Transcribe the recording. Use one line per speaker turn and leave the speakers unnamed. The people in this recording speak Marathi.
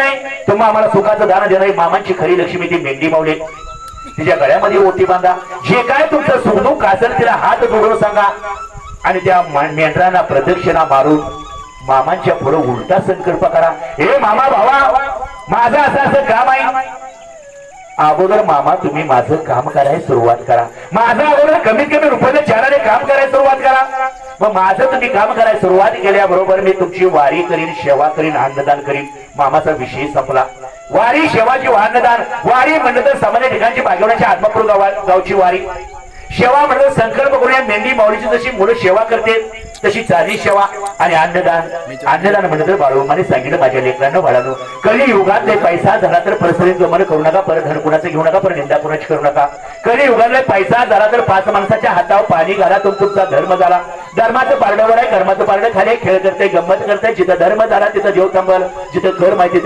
नाही. तुम्हा आम्हाला सुखाचं दान देणारी मामांची खरी लक्ष्मी ती मेंढी मावले तिच्या गळ्यामध्ये ओटी बांधा. जे काय तुमचं सुखदुःख असेल तिला हात जोडून सांगा. आणि त्या मेंढरांना प्रदक्षिणा मारून मामांच्या पुढे उलटा संकल्प करा. हे मामा भावा माझं असं असं काम आहे. अगोदर मामा तुम्ही माझं काम करायला सुरुवात करा. माझं अगोदर कमीत कमी रुपयाला चाराने काम करायला सुरुवात मग माझं तुम्ही काम करायला सुरुवात केल्याबरोबर मी तुमची वारी करीन सेवा करीन अन्नदान करीन. मामाचा विषय संपला. वारी सेवाची अन्नदान. वारी म्हणलं तर सामान्य ठिकाणची भागवण्याची आत्मापूर गावा गावची वारी. सेवा म्हणलं संकल्प करूया मेंढी माऊलीची जशी मुलं सेवा करते तशी चाली सेवा. आणि अन्नदान. अन्नदान म्हणलं तर बाळूमाने सांगितलं माझ्या लेकरांना बाळानो कली युगातले पैसा झाला तर परसरी गमन करू नका पर धनकुणाचं घेऊ नका पर निंदा कुणाची करू नका. कली युगातला पैसा झाला तर पाच माणसाच्या हातावर पाणी घाला तुम तुमचा धर्म झाला. धर्माचं पारड्यावर आहे धर्माचं पारडं खाली आहे, खेळ करते गंमत करते जिथं धर्म झाला तिथं देव थांबल जिथं घर माहिती